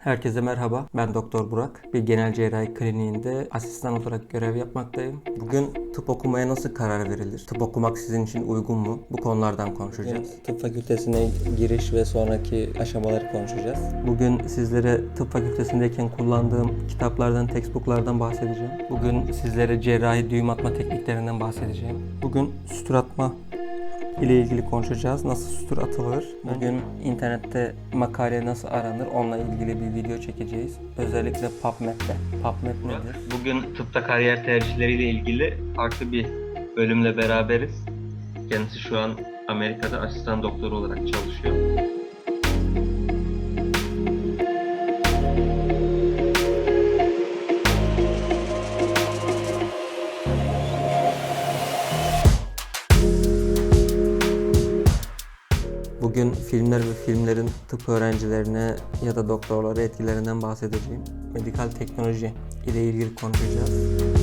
Herkese merhaba. Ben Doktor Burak. Bir genel cerrahi kliniğinde asistan olarak görev yapmaktayım. Bugün tıp okumaya nasıl karar verilir? Tıp okumak sizin için uygun mu? Bu konulardan konuşacağız. Tıp fakültesine giriş ve sonraki aşamaları konuşacağız. Bugün sizlere tıp fakültesindeyken kullandığım kitaplardan, textbooklardan bahsedeceğim. Bugün sizlere cerrahi düğüm atma tekniklerinden bahsedeceğim. Bugün sütür atma ile ilgili konuşacağız. Nasıl sütür atılır? Bugün internette makale nasıl aranır? Onunla ilgili bir video çekeceğiz. Özellikle PubMed'de. PubMed nedir? Bugün tıpta kariyer tercihleriyle ilgili farklı bir bölümle beraberiz. Kendisi şu an Amerika'da asistan doktor olarak çalışıyor. Bugün filmler ve filmlerin tıp öğrencilerine ya da doktorlara etkilerinden bahsedeceğim. Medikal teknoloji ile ilgili konuşacağız.